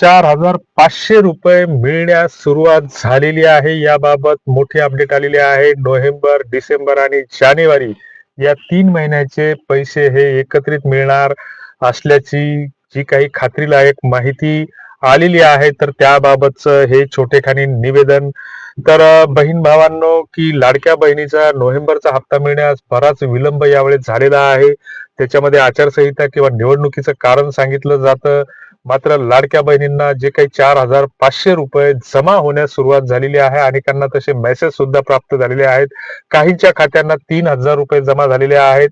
चार हजार पाचशे रुपये मिळण्यास सुरुवात झालेली आहे. याबाबत मोठी अपडेट आलेली आहे. नोव्हेंबर डिसेंबर आणि जानेवारी या तीन महिन्याचे पैसे हे एकत्रित मिळणार असल्याची जी काही खात्रीलायक माहिती आलेली आहे तर त्याबाबतचं हे छोटेखानी निवेदन. तर बहीण भावांनो की लाडक्या बहिणीचा नोव्हेंबरचा हप्ता मिळण्यास बराच विलंब यावेळेस झालेला आहे. त्याच्यामध्ये आचारसंहिता किंवा निवडणुकीचं कारण सांगितलं जातं. मात्र लाडक्या बहिणींना जे काही चार हजार पाचशे रुपये जमा होण्यास सुरुवात झालेली आहे अनेकांना तसे मेसेज सुद्धा प्राप्त झालेले आहेत. काहींच्या खात्यांना तीन हजार रुपये जमा झालेले आहेत.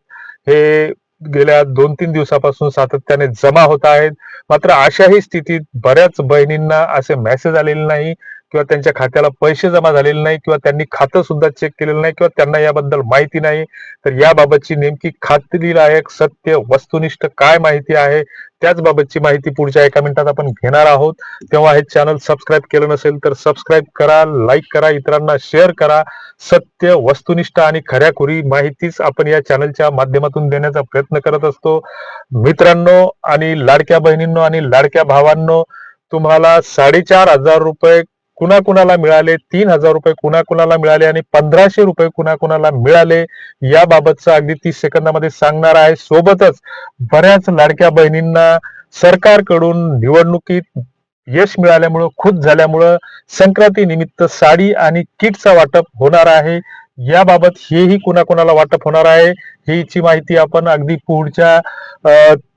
हे गेल्या दोन तीन दिवसापासून सातत्याने जमा होत आहेत. मात्र अशाही स्थितीत बऱ्याच बहिणींना असे मेसेज आलेले नाही. किंवा त्यांच्या खात्याला पैसे जमा झालेले नाही किंवा त्यांनी खातं सुद्धा चेक केलेलं नाही किंवा त्यांना याबद्दल माहिती नाही तर याबाबतची नेमकी खात्रीलायक सत्य वस्तुनिष्ठ काय माहिती आहे त्याच बाबतची माहिती पुढच्या एका मिनिटात आपण घेणार आहोत. तेव्हा हे चॅनल सबस्क्राईब केलं नसेल तर सबस्क्राईब करा लाईक करा इतरांना शेअर करा. सत्य वस्तुनिष्ठ आणि खऱ्याखुरी माहितीच आपण या चॅनलच्या माध्यमातून देण्याचा प्रयत्न करत असतो. मित्रांनो आणि लाडक्या बहिणींनो आणि लाडक्या भावांनो तुम्हाला साडेचार हजार रुपये कुणाकुणाला मिळाले तीन हजार रुपये कुणाकुणाला मिळाले आणि पंधराशे रुपये कुणाकुणाला मिळाले याबाबतचं अगदी तीस सेकंदामध्ये सांगणार आहे. सोबतच बऱ्याच लाडक्या बहिणींना सरकारकडून निवडणुकीत यश मिळाल्यामुळं खुश झाल्यामुळं संक्रांती निमित्त साडी आणि किटचा वाटप होणार आहे. याबाबत हेही कुणाकुणाला वाटप होणार आहे हीची माहिती आपण अगदी पुढच्या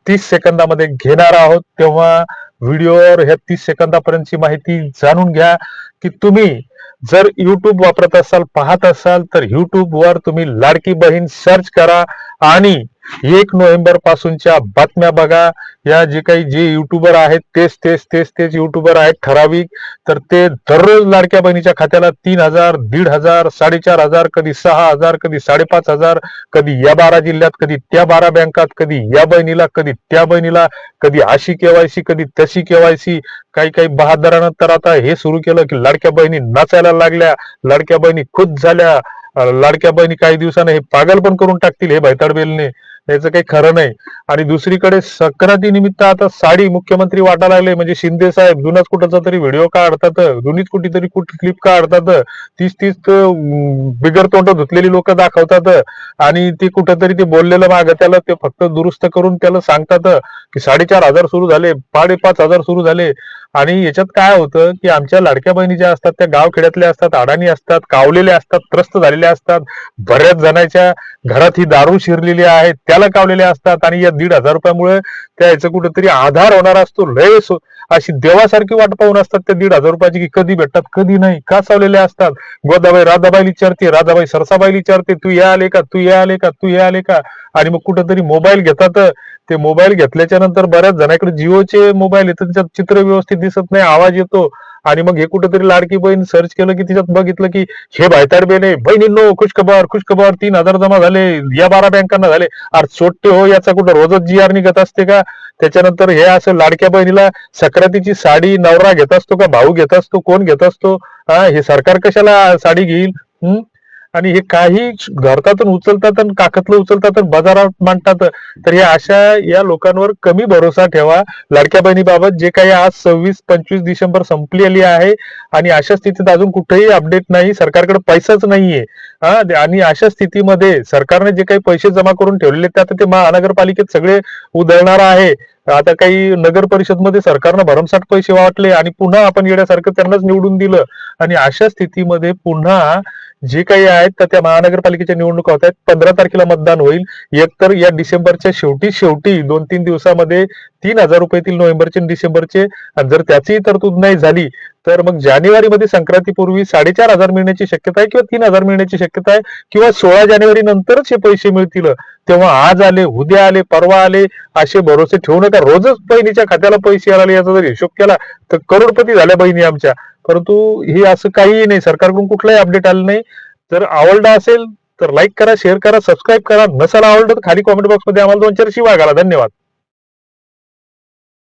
तीस सेकंदामध्ये घेणार आहोत. तेव्हा व्हिडिओवर ह्या तीस सेकंदापर्यंतची माहिती जाणून घ्या की तुम्ही जर युट्यूब वापरत असाल पाहत असाल तर युट्यूब वर तुम्ही लाडकी बहीण सर्च करा आणि एक नोव्हेंबर पासूनच्या बातम्या बघा. या जे काही जे युट्यूबर आहेत तेच तेच तेच तेच युट्यूबर आहेत ठराविक. तर ते दररोज लाडक्या बहिणीच्या खात्याला तीन हजार दीड हजार साडेचार हजार कधी सहा हजार कधी साडेपाच हजार कधी या बारा जिल्ह्यात कधी त्या बारा बँकात कधी या बहिणीला कधी त्या बहिणीला कधी अशी केवायसी कधी तशी केवायसी काही काही बहादरानं तर आता हे सुरू केलं की लाडक्या बहिणी नाचायला लागल्या. लाडक्या बहिणी खुद झाल्या. लाडक्या बहिणी काही दिवसानं हे पागल पण करून टाकतील हे भैताडबेलने याचं काही खरं नाही. आणि दुसरीकडे संक्रांती निमित्त आता साडी मुख्यमंत्री वाटायला लागले. म्हणजे शिंदे साहेब जुनाच कुठचा तरी व्हिडिओ काढतात जुनीच कुठेतरी कुठे क्लिप काढतात तीच तीच बिगर तोंड धुतलेली लोक दाखवतात. आणि ते कुठंतरी ते बोललेलं माग त्याला ते फक्त दुरुस्त करून त्याला सांगतात की साडेचार हजार सुरू झाले साडेपाच हजार सुरू झाले. आणि याच्यात काय होतं की आमच्या लाडक्या बहिणी ज्या असतात त्या गावखेड्यातल्या असतात अडाणी असतात कावलेल्या असतात त्रस्त झालेल्या असतात. बऱ्याच जणांच्या घरात ही दारू शिरलेली आहे त्याला कावलेल्या असतात आणि या दीड हजार रुपयामुळे त्या कुठेतरी आधार होणार असतो. लय अशी देवासारखी वाट पाहून असतात त्या दीड हजार रुपयाची की कधी भेटतात कधी नाही. का चावलेले असतात? गोदाबाई राधाबाई विचारते राधाबाई सरसाबाई विचारते तू या आले का? तू या आले का? तू या आले का? आणि मग कुठेतरी मोबाईल घेतात. ते मोबाईल घेतल्याच्या नंतर बऱ्याच जणांकडे जिओचे मोबाईल येतात. त्याच्यात चित्र व्यवस्थित दिसत नाही आवाज येतो. आणि मग हे कुठंतरी लाडकी बहीण सर्च केलं की तिच्यात बघितलं की हे भायताड बेने बहिणींनो खुशखबर खुशखबर तीन हजार जमा झाले या बारा बँकांना झाले. अरे सोट्टे हो याचा कुठं रोजच जी आर निघत असते का? त्याच्यानंतर हे असं लाडक्या बहिणीला सक्रातीची साडी नवरा घेत असतो का? भाऊ घेत असतो? कोण घेत असतो? हा हे सरकार कशाला साडी घेईल? हम्म आणि हे काही घरकातून उचलतात आणि काकतलं उचलतात आणि बाजारात मांडतात. तर हे अशा या लोकांवर कमी भरोसा ठेवा. लाडक्या बहिणीबाबत जे काही आज सव्वीस पंचवीस डिसेंबर संपलेली आहे आणि अशा स्थितीत अजून कुठेही अपडेट नाही सरकारकडे पैसाच नाहीये. हा आणि अशा स्थितीमध्ये सरकारने जे काही पैसे जमा करून ठेवलेले आहेत, ते आता ते महानगरपालिकेत सगळे उधळणार आहे. आता काही नगर परिषदमध्ये सरकारनं भरमसाठ पैसे वाटले आणि पुन्हा आपण येण्यासारखं त्यांनाच निवडून दिलं. आणि अशा स्थितीमध्ये पुन्हा जे काही आहेत तर त्या महानगरपालिकेच्या निवडणुका होत आहेत. पंधरा तारखेला मतदान होईल. एकतर या डिसेंबरच्या शेवटी शेवटी दोन तीन दिवसामध्ये तीन हजार रुपयेतील नोव्हेंबरचे आणि डिसेंबरचे आणि जर त्याचीही तरतूद नाही झाली तर मग जानेवारीमध्ये संक्रांतीपूर्वी साडेचार हजार मिळण्याची शक्यता आहे किंवा तीन हजार मिळण्याची शक्यता आहे? किंवा सोळा जानेवारी नंतरच हे पैसे मिळतील? तेव्हा आज आले उद्या आले परवा आले असे भरोसे ठेवू नका. रोजच बहिणीच्या खात्याला पैसे आले याचा जर हिशोब केला तर करोडपती झाल्या बहिणी आमच्या. परंतु हे असं काहीही नाही. सरकारकडून कुठलाही अपडेट आलं नाही. जर आवडला असेल तर लाईक करा शेअर करा सबस्क्राईब करा. नसाला आवडलं तर खाली कॉमेंट बॉक्समध्ये आम्हाला दोन चार शिवाय घाला. धन्यवाद.